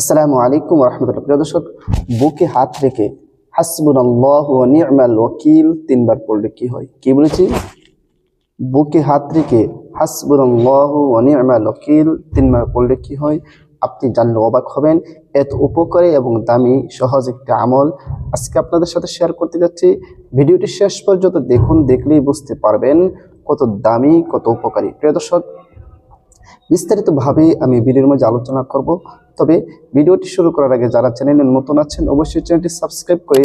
আসসালামু আলাইকুম রহমতুল্লাহ। প্রিয় দর্শক, বুকে হাত রেখে হাসবুন আল্লাহ নিয়মাল ওয়াকিল তিনবার পড়লে কি হয়? কি বলেছি? বুকে হাত রেখে হাসবুন আল্লাহ নিয়মাল ওয়াকিল তিনবার পড়লে কি হয়? আপনি জানলে অবাক হবেন, এত উপকারী এবং দামি, সহজ একটি আমল। আজকে আপনাদের সাথে শেয়ার করতে যাচ্ছি। ভিডিওটি শেষ পর্যন্ত দেখুন, দেখলেই বুঝতে পারবেন কত দামি, কত উপকারী। প্রিয় দর্শক, বিস্তারিতভাবে আমি ভিডিওর মধ্যে আলোচনা করব। তবে ভিডিওটি শুরু করার আগে যারা চ্যানেলে নতুন আছেন, অবশ্যই চ্যানেলটি সাবস্ক্রাইব করে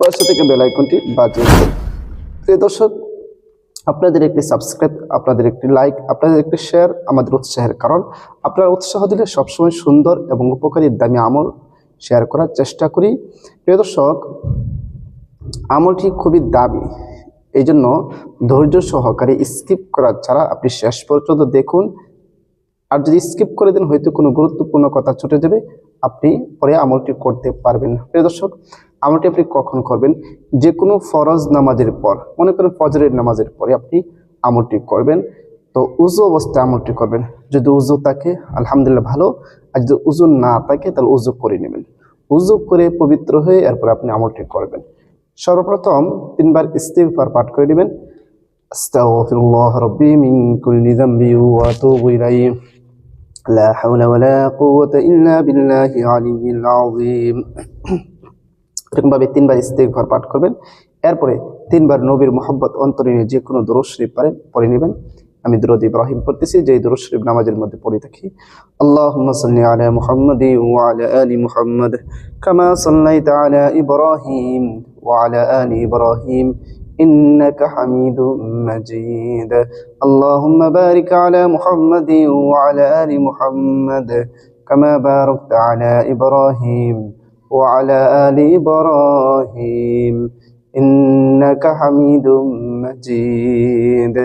পাশে থেকে বেল আইকনটি বাজিয়ে দেবেন প্রিয় দর্শক, আপনাদের একটি সাবস্ক্রাইব, আপনাদের একটি লাইক, আপনাদের একটি শেয়ার আমাদের উৎসাহের কারণ। আপনারা উৎসাহ দিলে সবসময় সুন্দর এবং উপকারী দামি আমল শেয়ার করার চেষ্টা করি। প্রিয় দর্শক, আমলটি খুবই দামি। এই জন্য ধৈর্য সহকারে স্কিপ করা ছাড়া আপনি শেষ পর্যন্ত দেখুন। আর যদি স্কিপ করে দেন, হয়তো কোনো গুরুত্বপূর্ণ কথা ছুটে যাবে, আপনি পরে আমলটি করতে পারবেন প্রিয় দর্শক, আমলটি আপনি কখন করবেন? যে কোনো ফরজ নামাজের পর, মনে করেন ফজরের নামাজের পরে আপনি আমলটি করবেন, তো উজু অবস্থায় আমলটি করবেন। যদি উজু থাকে, আলহামদুলিল্লাহ ভালো, আর যদি উজু না থাকে, তাহলে উজু করে নেবেন। উজু করে পবিত্র হয়ে এরপর আপনি আমলটি করবেন। সর্বপ্রথম তিনবার ইস্তিগফার পাঠ করে নেবেন। আস্তাগফিরুল্লাহ রাব্বি মিন কুল্লি যামবি ওয়া আতুবু ইলাইহি। লা হাওলা ওয়ালা কুওয়াতা ইল্লা বিল্লাহি আলিয়্যিল আযীম। এরকমভাবে তিনবার ইস্তিগফার পাঠ করবেন। এরপরে তিনবার নবীর মোহাব্বত অন্তরে নিয়ে যে কোনো দরুদ শরীফ পারেন, পড়ে নেবেন। আমি দুরুদ ইব্রাহিম পড়তেছি যে দরুদ শরীফ নামাজের মধ্যে পড়ে থাকি। আল্লাহুম্মা সাল্লি আলা মুহাম্মাদি ওয়া আলা আলি মুহাম্মাদ, কামা সাল্লাইতা আলা ইব্রাহিম ওয়া আলা আলি ইব্রাহিম। إنك حميد مجيد اللهم بارك على محمد وعلى آل محمد كما باركت على إبراهيم وعلى آل إبراهيم إنك حميد مجيد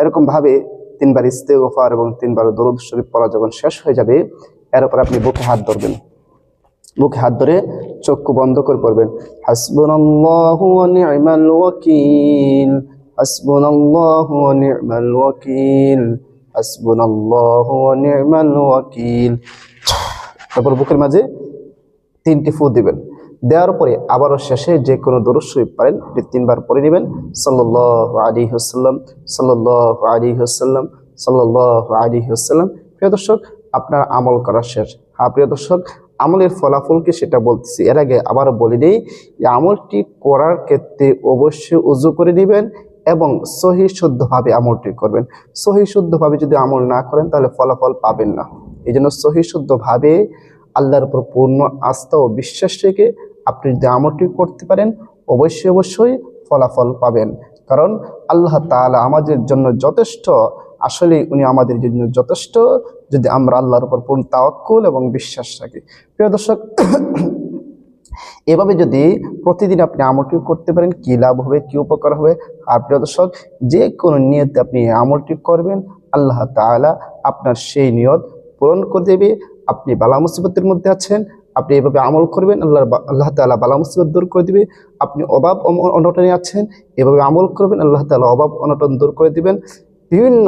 এরকম ভাবে তিনবার ইস্তেগফার এবং তিনবার দরুদ শরীফ পড়া যখন শেষ হয়ে যাবে এরপর আপনি বুকে হাত ধরবেন বুকে হাত ধরে চক্ষু বন্ধ করে পড়বেন। হাসবুনাল্লাহু তারপর বুকের মাঝে তিনটি ফু দিবেন। দেওয়ার পরে আবারও শেষে যে কোনো দরুদ পারেন তিনবার পড়ে নেবেন। সাল্লাল্লাহু আলাইহি ওয়াসাল্লাম, সাল্লাল্লাহু আলাইহি ওয়াসাল্লাম, সাল্লাল্লাহু আলাইহি ওয়াসাল্লাম। প্রিয় দর্শক, আপনার আমল করা শেষ। হ্যাঁ প্রিয় দর্শক আমলের ফলাফলকে সেটা বলতেছি। এর আগে আবার বলে নেই আমলটি করার ক্ষেত্রে অবশ্যই উজু করে নেবেন এবং সহি শুদ্ধভাবে আমলটি করবেন। সহি শুদ্ধভাবে যদি আমল না করেন তাহলে ফলাফল পাবেন না। এই জন্য সহি শুদ্ধভাবে আল্লাহর উপর পূর্ণ আস্থা ও বিশ্বাস রেখে আপনি যদি আমলটি করতে পারেন, অবশ্যই অবশ্যই ফলাফল পাবেন। কারণ আল্লাহ তাআলা আমাদের জন্য যথেষ্ট আসলে উনি আমাদের জন্য যথেষ্ট যদি আমরা আল্লাহর উপর পূর্ণ তাওয়াক্কুল এবং বিশ্বাস রাখি। প্রিয় দর্শক, এভাবে যদি প্রতিদিন আপনি আমলটি করতে পারেন, কি লাভ হবে, কি উপকার হবে? আর প্রিয় দর্শক, যে কোনো নিয়তে আপনি আমলটি করবেন, আল্লাহ তাআলা আপনার সেই নিয়ত পূরণ করে দেবে। আপনি বালা মুসিবতের মধ্যে আছেন, আপনি এভাবে আমল করবেন আল্লাহ আল্লাহ তাআলা বালা মুসিবত দূর করে দিবে। আপনি অভাব অনটনে আছেন, এভাবে আমল করবেন, আল্লাহ তাআলা অভাব অনটন দূর করে দিবেন। বিভিন্ন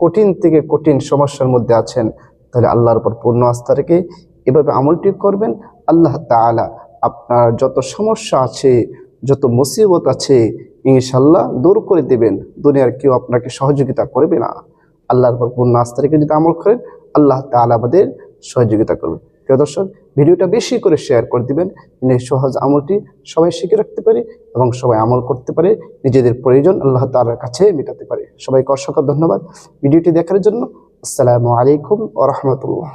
কঠিন থেকে কঠিন সমস্যার মধ্যে আছেন, তাহলে আল্লাহর উপর পূর্ণ আস্থা রেখে এভাবে আমলটি করবেন। আল্লাহ তাআলা আপনার যত সমস্যা আছে, যত মুসিবত আছে ইনশাল্লাহ দূর করে দেবেন। দুনিয়ার কেউ আপনাকে সহযোগিতা করবে না। আল্লাহর উপর পূর্ণ আস্থা রেখে যদি আমল করেন, আল্লাহ তাআলা আমাদের সহযোগিতা করবে প্রিয় দর্শক, ভিডিওটা বেশি করে শেয়ার করে দিবেন। এই সহজ আমলটি সবাই শিখে রাখতে পারে এবং সবাই আমল করতে পারে। নিজেদের প্রয়োজন আল্লাহ তাআলার কাছে মেটাতে পারে। সবাইকে অসংখ্য ধন্যবাদ। ভিডিওটি দেখার জন্য আসসালামু আলাইকুম ওয়া রাহমাতুল্লাহ।